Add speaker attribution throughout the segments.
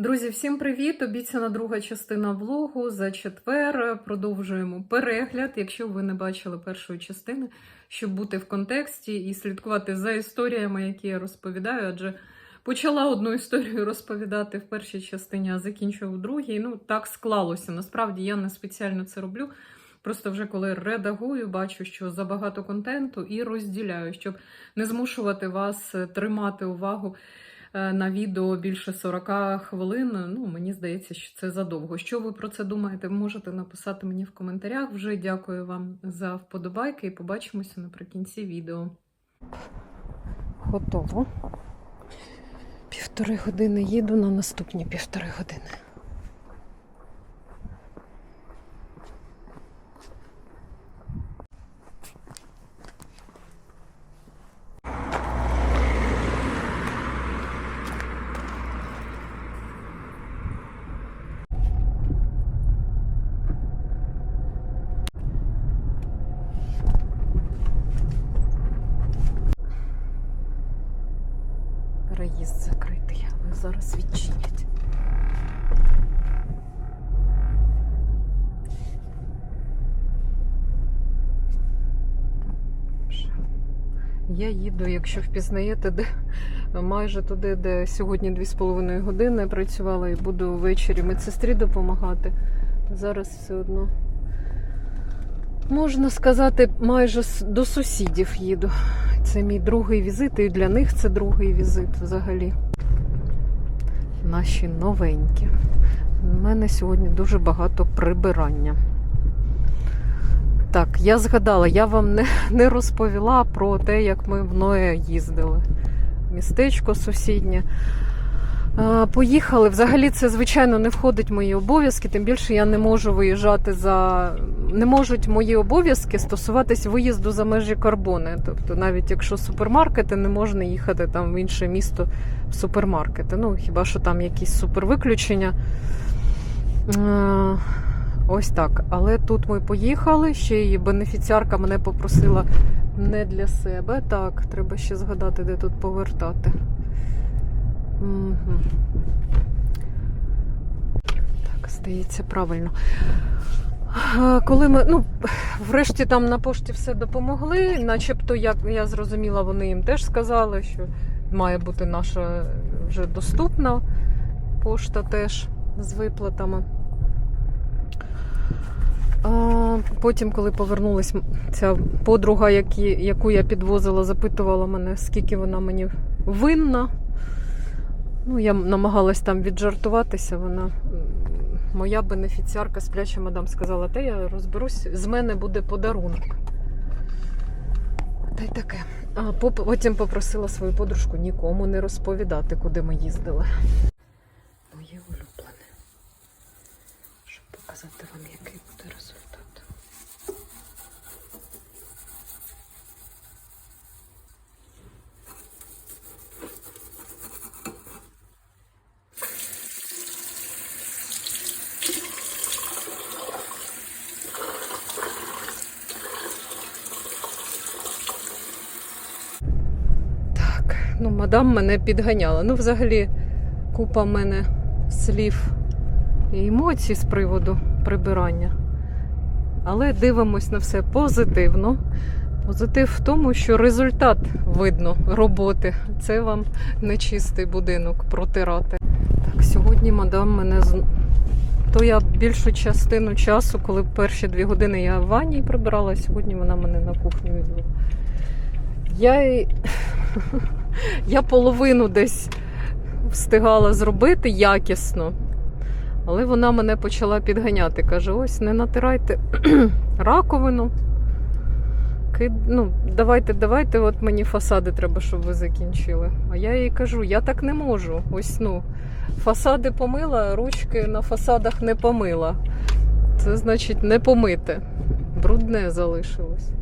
Speaker 1: Друзі, всім привіт! Обіцяна друга частина влогу за четвер. Продовжуємо перегляд. Якщо ви не бачили першої частини, щоб бути в контексті і слідкувати за історіями, які я розповідаю, адже почала одну історію розповідати в першій частині, а закінчую в другій. Ну, так склалося. Насправді я не спеціально це роблю. Просто вже коли редагую, бачу, що забагато контенту і розділяю, щоб не змушувати вас е, тримати увагу е, на відео більше 40 хвилин. Ну, мені здається, що це задовго. Що ви про це думаєте? Можете написати мені в коментарях. Вже дякую вам за вподобайки і побачимося наприкінці відео. Готово. Півтори години їду на наступні півтори години. Переїзд закритий, але зараз відчинять. Я їду, якщо впізнаєте, де майже туди, де сьогодні 2,5 години працювала і буду ввечері медсестрі допомагати. Зараз все одно. Можна сказати, майже до сусідів їду. Це мій другий візит, і для них це другий візит взагалі. Наші новенькі. У мене сьогодні дуже багато прибирання. Так, я згадала, я вам не, не розповіла про те, як ми в Ноє їздили. Містечко сусіднє. Поїхали. Взагалі, це, звичайно, не входить в мої обов'язки, тим більше я не можу виїжджати за. Не можуть мої обов'язки стосуватись виїзду за межі карбони. Тобто, навіть якщо супермаркети, не можна їхати там в інше місто в супермаркети. Ну, хіба що там якісь супервиключення. Е, Ось так. Але тут ми поїхали. Ще її бенефіціарка мене попросила не для себе. Так, треба ще згадати, де тут повертати. Угу. Так, здається, правильно. Коли ми, ну, врешті там на пошті все допомогли, начебто, як я зрозуміла, вони їм теж сказали, що має бути наша вже доступна пошта теж з виплатами. Потім, коли повернулась ця подруга, яку я підвозила, запитувала мене, скільки вона мені винна. Ну, я намагалась там віджартуватися. Вона моя бенефіціарка спляча мадам сказала, та я розберусь, з мене буде подарунок. Та й таке. А потім попросила свою подружку нікому не розповідати, куди ми їздили. Моє улюблене. Щоб показати вам, який ну, мадам мене підганяла. Ну, взагалі, купа мене слів і емоцій з приводу прибирання. Але дивимось на все позитивно. Позитив в тому, що результат видно роботи. Це вам не чистий будинок протирати. Так, сьогодні мадам мене з... То я більшу частину часу, коли перші дві години я в ванні прибирала, сьогодні вона мене на кухню відвела. Я, я половину десь встигала зробити якісно, але вона мене почала підганяти. Каже: ось не натирайте раковину. Ну, давайте, давайте, от мені фасади треба, щоб ви закінчили. А я їй кажу, я так не можу. Ось ну, фасади помила, ручки на фасадах не помила. Це значить не помите. Брудне залишилось. Ну,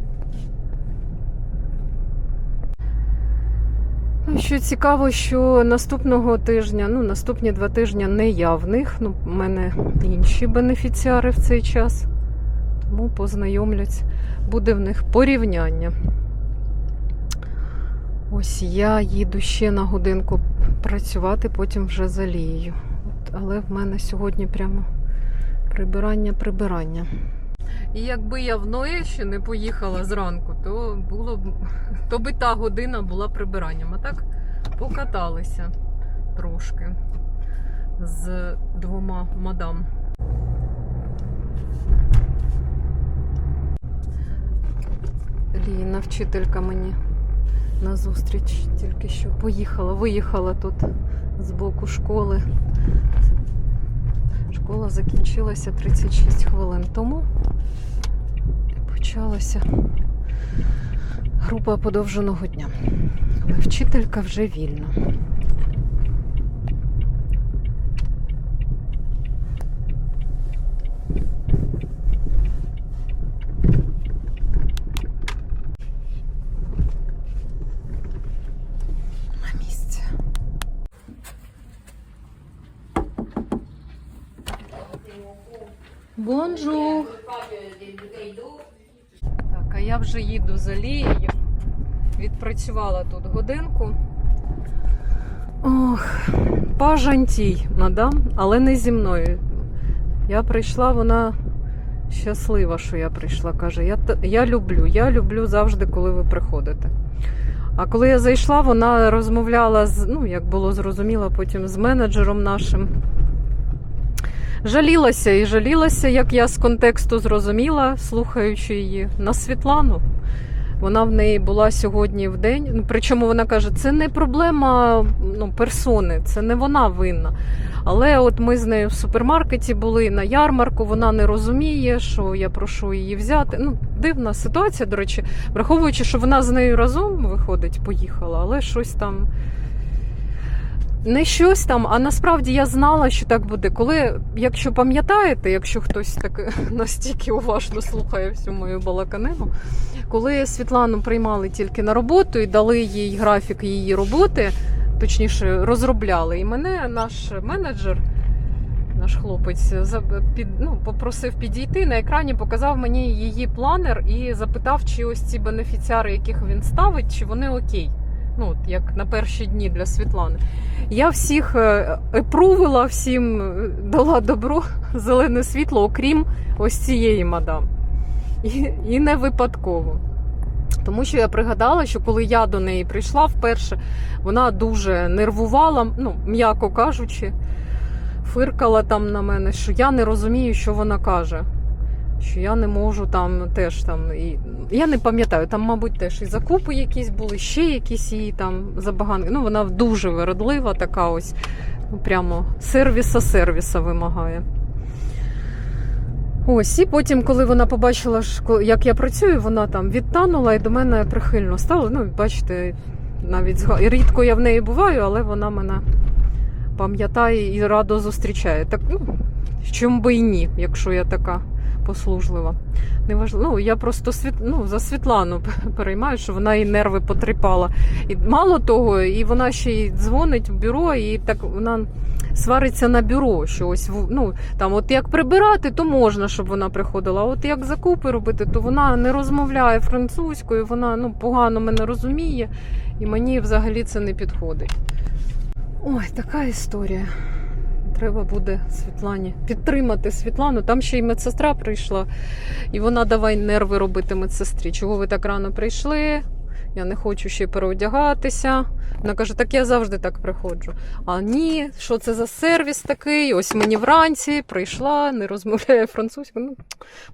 Speaker 1: Що цікаво, що наступного тижня, ну наступні два тижні не я в них. Ну, в мене інші бенефіціари в цей час. Тому познайомлять, буде в них порівняння. Ось я їду ще на годинку працювати, потім вже залію. але в мене сьогодні прямо прибирання, прибирання. І якби я в Ноє ще не поїхала зранку, то було б то би та година була прибиранням. А так покаталися трошки з двома мадам. Ліна, вчителька мені на зустріч тільки що поїхала, виїхала тут з боку школи. Школа закінчилася 36 хвилин тому. Почалася група подовженого дня. Але вчителька вже вільна. На місці. Бонжур. Так, а я вже їду за Лією. Відпрацювала тут годинку. Ох, пажантій надам, але не зі мною. Я прийшла, вона щаслива, що я прийшла. Каже, я, я люблю, я люблю завжди, коли ви приходите. А коли я зайшла, вона розмовляла з, ну, як було зрозуміло, потім з менеджером нашим. Жалілася і жалілася, як я з контексту зрозуміла, слухаючи її на Світлану. Вона в неї була сьогодні в день. Ну, причому вона каже, це не проблема ну, персони, це не вона винна. Але от ми з нею в супермаркеті були на ярмарку, вона не розуміє, що я прошу її взяти. Ну, дивна ситуація, до речі, враховуючи, що вона з нею разом виходить, поїхала, але щось там. Не щось там, а насправді я знала, що так буде. Коли, якщо пам'ятаєте, якщо хтось так настільки уважно слухає всю мою балаканину, коли Світлану приймали тільки на роботу і дали їй графік її роботи, точніше, розробляли. І мене наш менеджер, наш хлопець, під, ну, попросив підійти на екрані, показав мені її планер і запитав, чи ось ці бенефіціари, яких він ставить, чи вони окей. Ну, як на перші дні для Світлани. Я всіх е, епрувила, всім е, дала добро, зелене світло, окрім ось цієї мадам. І, і не випадково. Тому що я пригадала, що коли я до неї прийшла вперше, вона дуже нервувала, ну, м'яко кажучи, фиркала там на мене, що я не розумію, що вона каже. Що я не можу там теж там. І... Я не пам'ятаю, там, мабуть, теж і закупи якісь були, ще якісь її там забаганки. Ну, вона дуже вередлива, така ось, ну, прямо сервіса сервіса вимагає. Ось, і потім, коли вона побачила, як я працюю, вона там відтанула і до мене прихильно стала. Ну, бачите, навіть рідко я в неї буваю, але вона мене пам'ятає і радо зустрічає. Так, ну, чому би і ні, якщо я така послужлива. Неважливо. Ну, я просто світ... ну, за Світлану переймаю, що вона їй нерви потріпала. І мало того, і вона ще й дзвонить в бюро, і так вона свариться на бюро. Що ось ну, там, от як прибирати, то можна, щоб вона приходила. А от як закупи робити, то вона не розмовляє французькою, вона ну, погано мене розуміє, і мені взагалі це не підходить. Ой, така історія. Треба буде Світлані підтримати Світлану. Там ще й медсестра прийшла, і вона давай нерви робити медсестрі. Чого ви так рано прийшли? Я не хочу ще переодягатися. Вона каже, так я завжди так приходжу. А ні, що це за сервіс такий? Ось мені вранці прийшла, не розмовляє французькою. Ну,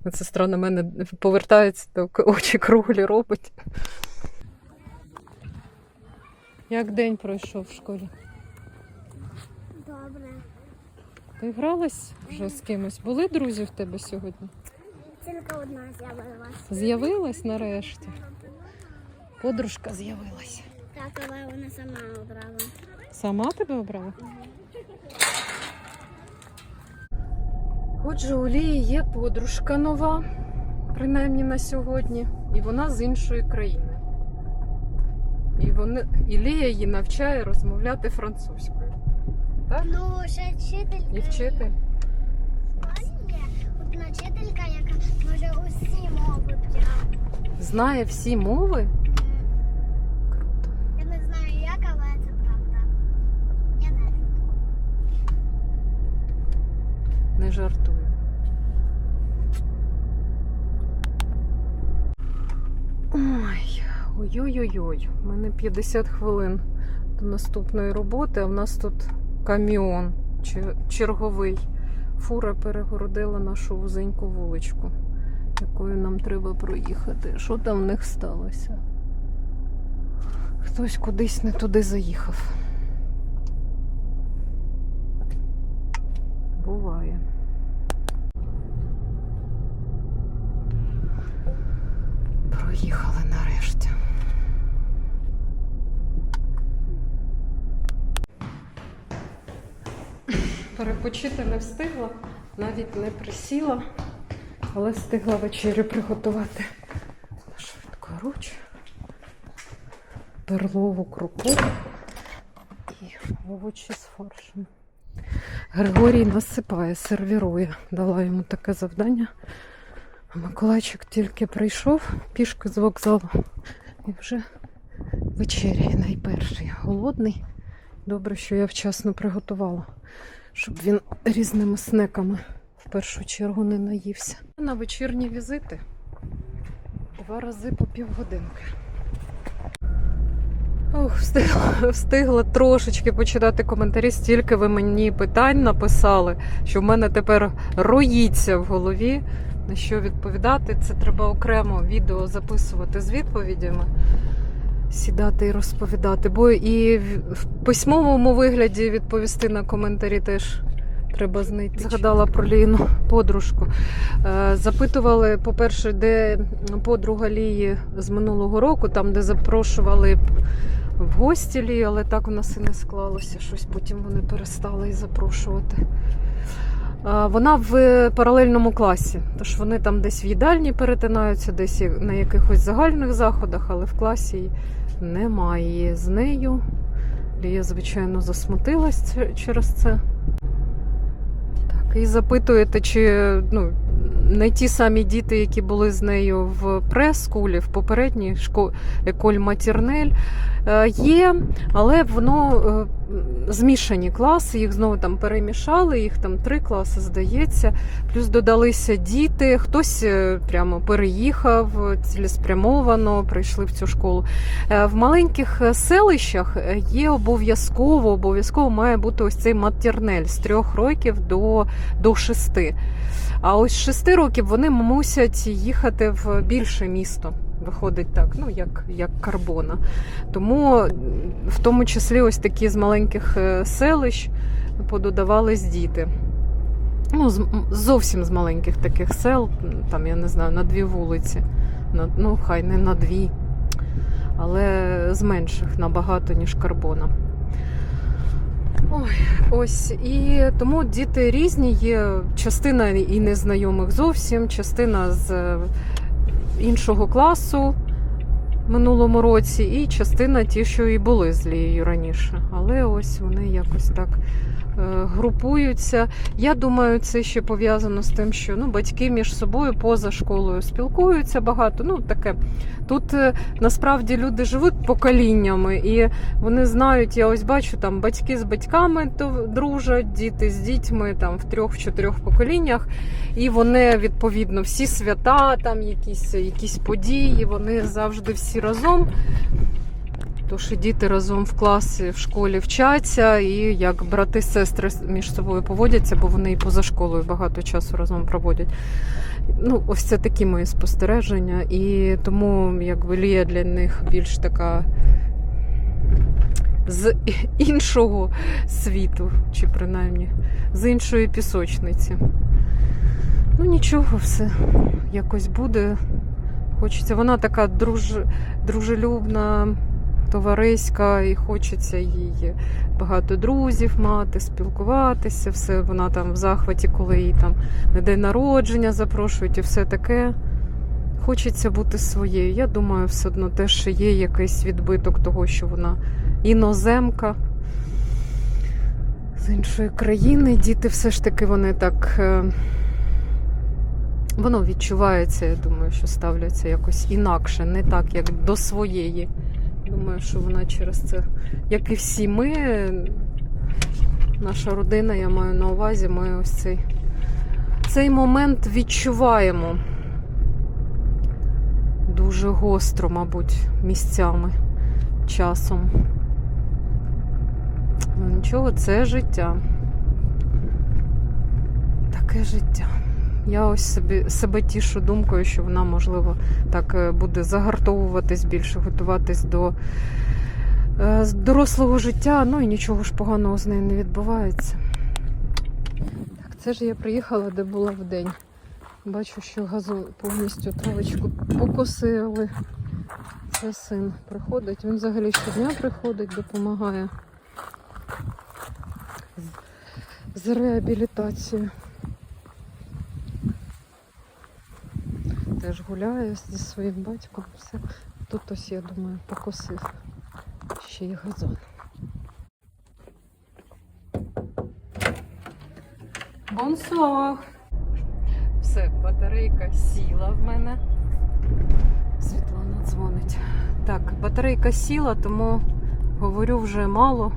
Speaker 1: медсестра на мене повертається, так очі круглі робить. Як день пройшов в школі?
Speaker 2: Добре.
Speaker 1: Ти гралась вже з кимось? Були друзі в тебе сьогодні?
Speaker 2: Тільки одна з'явилася.
Speaker 1: З'явилась нарешті. Подружка з'явилась.
Speaker 2: Так, але вона сама обрала.
Speaker 1: Сама тебе обрала? Отже, у Лії є подружка нова, принаймні на сьогодні, і вона з іншої країни. І, вони, і Лія її навчає розмовляти французькою. Так?
Speaker 2: Ну, ще вчителька.
Speaker 1: І вчити.
Speaker 2: Є одна вчителька, яка може усі мови прям.
Speaker 1: Знає всі мови. Круто.
Speaker 2: Я не знаю як, але це правда. Я не
Speaker 1: Не жартую. Ой, ой-ой-ой. У мене 50 хвилин до наступної роботи, а в нас тут каміон черговий. Фура перегородила нашу вузеньку вуличку, якою нам треба проїхати. Що там в них сталося? Хтось кудись не туди заїхав. Буває. Проїхали нарешті. Перепочити не встигла, навіть не присіла, але встигла вечерю приготувати. Швидкоруч, перлову крупу і овочі з фаршем. Григорій насипає, сервірує. Дала йому таке завдання. Миколайчик тільки прийшов пішки з вокзалу і вже вечеряє найперший. Голодний. Добре, що я вчасно приготувала, щоб він різними снеками в першу чергу не наївся. На вечірні візити два рази по півгодинки. Ох, встигла, встигла трошечки почитати коментарі. Стільки ви мені питань написали, що в мене тепер роїться в голові. На що відповідати? Це треба окремо відео записувати з відповідями, сідати і розповідати. Бо і в письмовому вигляді відповісти на коментарі теж треба знайти. Згадала про Ліну подружку. Е, Запитували, по-перше, де подруга Лії з минулого року, там, де запрошували в гості Лію, але так у нас і не склалося. Щось потім вони перестали і запрошувати. Вона в паралельному класі, тож вони там десь в їдальні перетинаються, десь на якихось загальних заходах, але в класі немає з нею. Лія, звичайно, засмутилась через це. Так, і запитуєте, чи ну, не ті самі діти, які були з нею в прес-скулі, в попередній школі Еколь Матірнель, є, але воно е, змішані класи, їх знову там перемішали, їх там три класи, здається. Плюс додалися діти, хтось е, прямо переїхав е, цілеспрямовано, прийшли в цю школу. Е, В маленьких е, селищах е, є обов'язково, обов'язково має бути ось цей матернель з трьох років до, до шести. А ось з шести років вони мусять їхати в більше місто. Виходить так, ну як, як карбона. Тому в тому числі ось такі з маленьких е, селищ пододавались діти. Ну, з, зовсім з маленьких таких сел, там, я не знаю, на дві вулиці. На, ну, хай не на дві, але з менших набагато, ніж карбона. Ой, ось і тому діти різні є. Частина і незнайомих зовсім, частина з іншого класу минулому році, і частина ті, що і були з Лією раніше. Але ось вони якось так групуються. Я думаю, це ще пов'язано з тим, що ну, батьки між собою поза школою спілкуються багато. Ну, таке. Тут е, насправді люди живуть поколіннями, і вони знають, я ось бачу, там батьки з батьками то дружать, діти з дітьми там в трьох-чотирьох поколіннях. І вони відповідно всі свята, там якісь, якісь події, вони завжди всі разом. Тож і діти разом в класі в школі вчаться, і як брати сестри між собою поводяться, бо вони і поза школою багато часу разом проводять. Ну, ось це такі мої спостереження, і тому якби Лія для них більш така з іншого світу, чи принаймні з іншої пісочниці. Ну нічого, все якось буде. Хочеться. Вона така друж... дружелюбна, товариська, і хочеться їй багато друзів мати, спілкуватися. Все вона там в захваті, коли її там на день народження запрошують і все таке. Хочеться бути своєю. Я думаю, все одно теж є якийсь відбиток того, що вона іноземка з іншої країни. Діти все ж таки вони так. е, Воно відчувається, я думаю, що ставляться якось інакше, не так, як до своєї. Думаю, що вона через це, як і всі ми, наша родина, я маю на увазі, ми ось цей цей момент відчуваємо дуже гостро, мабуть, місцями, часом. Ну, нічого, це життя. Таке життя. Я ось собі, себе тішу думкою, що вона, можливо, так е, буде загартовуватись більше, готуватись до е, дорослого життя. Ну і нічого ж поганого з нею не відбувається. Так, це ж я приїхала, де була вдень. Бачу, що газу повністю травочку покосили. Це син приходить. Він взагалі щодня приходить, допомагає з реабілітацією. Теж гуляє зі своїм батьком. Все. Тут ось, я думаю, покосив ще й газон. Бонсуар! Все, батарейка сіла в мене. Світлана дзвонить. Так, батарейка сіла, тому говорю вже мало.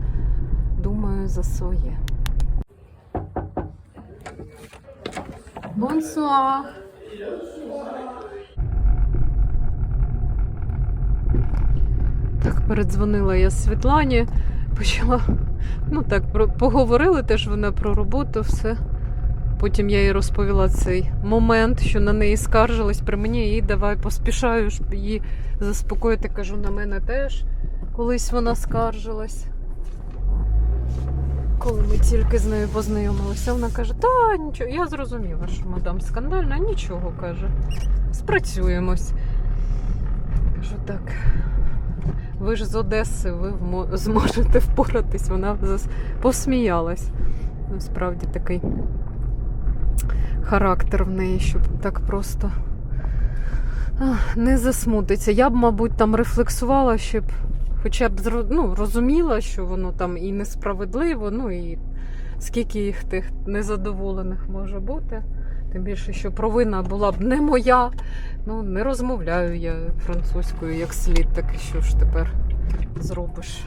Speaker 1: Думаю за своє. Бонсуар! Так, передзвонила я Світлані, почала, ну так, поговорили теж вона про роботу, все. Потім я їй розповіла цей момент, що на неї скаржились при мені, і давай поспішаю щоб її заспокоїти. Кажу, на мене теж колись вона скаржилась. Коли ми тільки з нею познайомилися, вона каже: та нічого, я зрозуміла, що мадам скандальна, нічого каже. Спрацюємось. Кажу, так. Ви ж з Одеси, ви зможете впоратись. Вона посміялась. Насправді такий характер в неї, щоб так просто не засмутиться. Я б, мабуть, там рефлексувала, щоб хоча б ну, розуміла, що воно там і несправедливо, ну і скільки їх тих незадоволених може бути. Тим більше, що провина була б не моя. Ну, не розмовляю я французькою як слід, так і що ж тепер зробиш?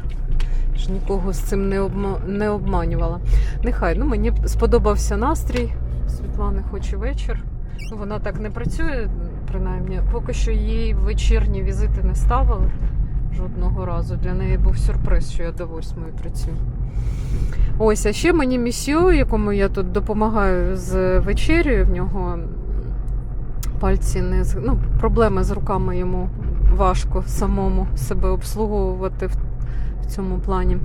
Speaker 1: Ж нікого з цим не, обма... не обманювала. Нехай, ну мені сподобався настрій. Світлани хоч і вечір. Ну, вона так не працює, принаймні. Поки що їй вечірні візити не ставили жодного разу. Для неї був сюрприз, що я до восьмої працюю. Ось, а ще мені місіо, якому я тут допомагаю з вечерею, в нього пальці не ну, проблеми з руками йому важко самому себе обслуговувати в, в цьому плані.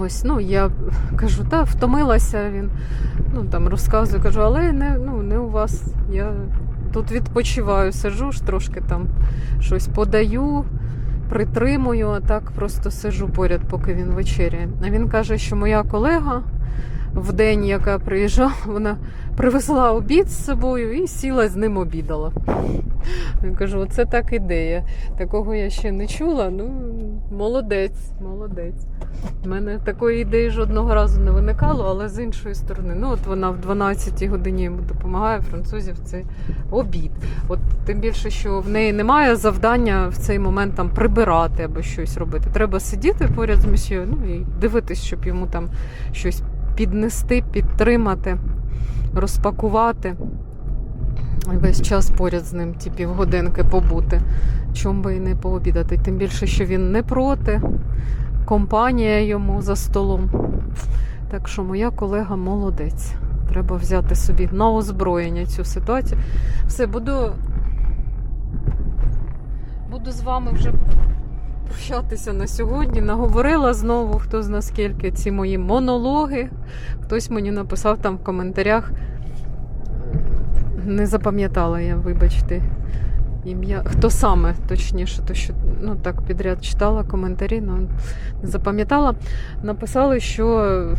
Speaker 1: Ось, ну я кажу, та втомилася він. Ну там розказую, кажу, але не, ну, не у вас. Я тут відпочиваю, сижу ж трошки там щось подаю, притримую, а так просто сижу поряд, поки він вечеряє. А він каже, що моя колега в день, яка приїжджала, вона привезла обід з собою і сіла з ним обідала. Я кажу, оце так ідея. Такого я ще не чула. Ну, молодець, молодець. У мене такої ідеї жодного разу не виникало, але з іншої сторони, ну от вона в 12 годині йому допомагає французів це обід. От тим більше, що в неї немає завдання в цей момент там прибирати або щось робити. Треба сидіти поряд з месьє, ну і дивитись, щоб йому там щось піднести, підтримати, розпакувати. Весь час поряд з ним ті півгодинки побути, чом би і не пообідати. Тим більше, що він не проти, компанія йому за столом. Так що моя колега молодець. Треба взяти собі на озброєння цю ситуацію. Все, буду, буду з вами вже прощатися на сьогодні. Наговорила знову, хто зна скільки ці мої монологи. Хтось мені написав там в коментарях. Не запам'ятала я, вибачте. Ім'я. Хто саме, точніше, то що ну так підряд читала коментарі, але не запам'ятала. Написали, що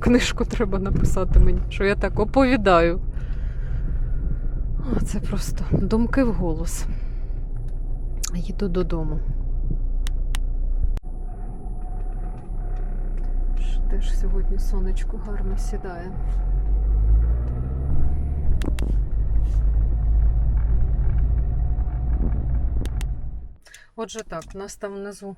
Speaker 1: книжку треба написати мені, що я так оповідаю. Це просто думки в голос. Їду додому. Теж сьогодні сонечко гарно сідає. Отже, так, у нас там внизу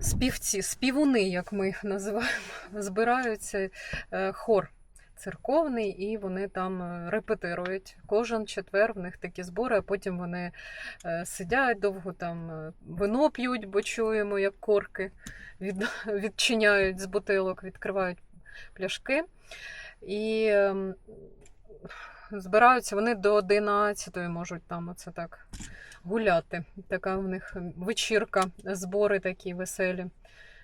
Speaker 1: співці, співуни, як ми їх називаємо, збираються е, хор. Церковний, і вони там е, репетирують. Кожен четвер в них такі збори, а потім вони е, сидять довго там е, вино п'ють, бо чуємо, як корки від, відчиняють з бутилок, відкривають пляшки. І ем, збираються вони до 11 можуть там оце так гуляти. Така в них вечірка, збори такі веселі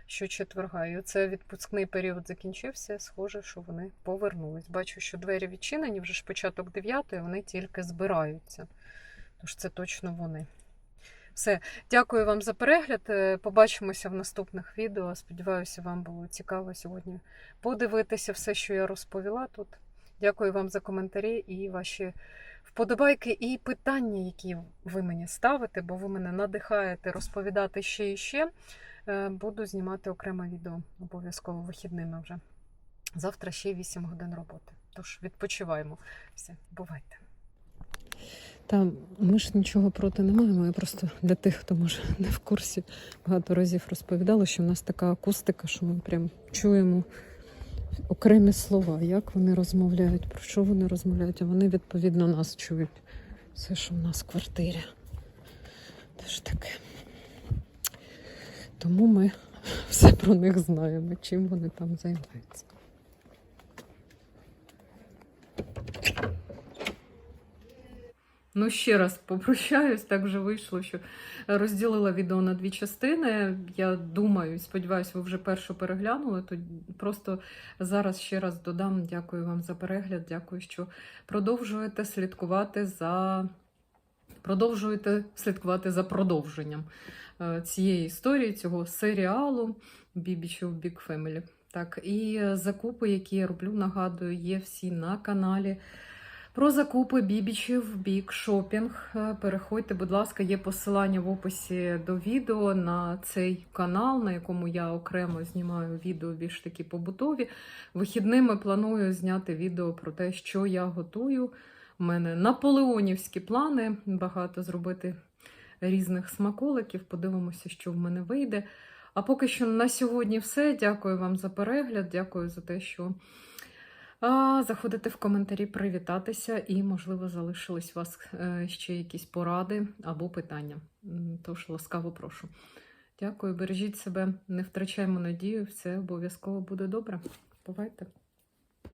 Speaker 1: щочетверга. І оце відпускний період закінчився. Схоже, що вони повернулись. Бачу, що двері відчинені, вже ж початок 9, вони тільки збираються. Тож це точно вони. Все, дякую вам за перегляд. Е, Побачимося в наступних відео. Сподіваюся, вам було цікаво сьогодні подивитися все, що я розповіла тут. Дякую вам за коментарі і ваші вподобайки і питання, які ви мені ставите, бо ви мене надихаєте розповідати ще і ще. Е, Буду знімати окреме відео обов'язково вихідними вже. Завтра ще 8 годин роботи. Тож відпочиваємо. Все, бувайте. Та ми ж нічого проти не маємо. Я просто для тих, хто може не в курсі, багато разів розповідала, що в нас така акустика, що ми прям чуємо окремі слова, як вони розмовляють, про що вони розмовляють, а вони відповідно нас чують. Все, що в нас в квартирі. Теж таке. Тому ми все про них знаємо, чим вони там займаються. Ну, ще раз попрощаюсь, так вже вийшло, що розділила відео на дві частини. Я думаю, сподіваюся, ви вже першу переглянули. То просто зараз ще раз додам. Дякую вам за перегляд. Дякую, що продовжуєте слідкувати за. Продовжуєте слідкувати за продовженням цієї історії, цього серіалу Бібічів Big Family. Так, і закупи, які я роблю, нагадую, є всі на каналі. Про закупи бібічів Big Shopping. Е, Переходьте, будь ласка, є посилання в описі до відео на цей канал, на якому я окремо знімаю відео більш такі побутові. Вихідними планую зняти відео про те, що я готую. У мене наполеонівські плани, багато зробити різних смаколиків. Подивимося, що в мене вийде. А поки що на сьогодні все. Дякую вам за перегляд, дякую за те, що а, заходите в коментарі привітатися, і, можливо, залишились у вас е, ще якісь поради або питання. Тож ласкаво прошу. Дякую, бережіть себе, не втрачаймо надію, все обов'язково буде добре. Бувайте!